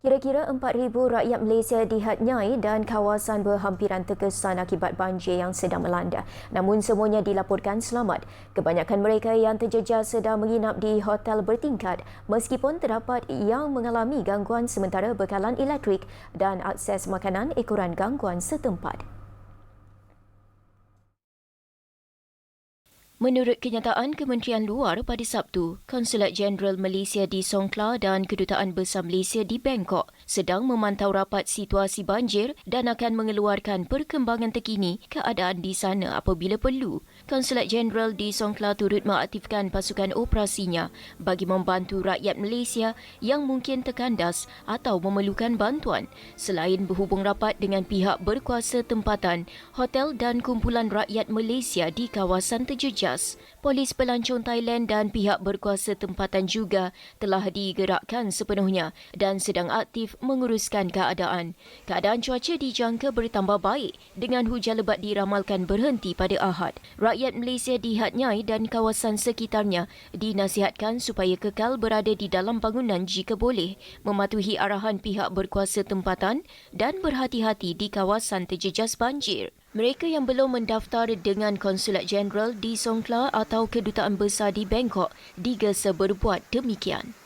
Kira-kira 4,000 rakyat Malaysia dihadnyai dan kawasan berhampiran terkesan akibat banjir yang sedang melanda. Namun semuanya dilaporkan selamat. Kebanyakan mereka yang terjejas sedang menginap di hotel bertingkat meskipun terdapat yang mengalami gangguan sementara bekalan elektrik dan akses makanan ekoran gangguan setempat. Menurut kenyataan Kementerian Luar pada Sabtu, Konsulat Jenderal Malaysia di Songkla dan Kedutaan Besar Malaysia di Bangkok sedang memantau rapat situasi banjir dan akan mengeluarkan perkembangan terkini keadaan di sana apabila perlu. Konsulat Jenderal di Songkla turut mengaktifkan pasukan operasinya bagi membantu rakyat Malaysia yang mungkin terkandas atau memerlukan bantuan selain berhubung rapat dengan pihak berkuasa tempatan, hotel dan kumpulan rakyat Malaysia di kawasan terjejas Tegas, polis pelancong Thailand dan pihak berkuasa tempatan juga telah digerakkan sepenuhnya dan sedang aktif menguruskan keadaan. Keadaan cuaca dijangka bertambah baik dengan hujan lebat diramalkan berhenti pada Ahad. Rakyat Malaysia di Hatnyai dan kawasan sekitarnya dinasihatkan supaya kekal berada di dalam bangunan jika boleh, mematuhi arahan pihak berkuasa tempatan dan berhati-hati di kawasan terjejas banjir. Mereka yang belum mendaftar dengan Konsulat Jenderal di Songkla atau Kedutaan Besar di Bangkok digesa berbuat demikian.